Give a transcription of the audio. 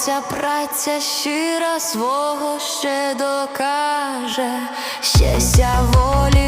Ця праця щира свого ще докаже, щастя волі.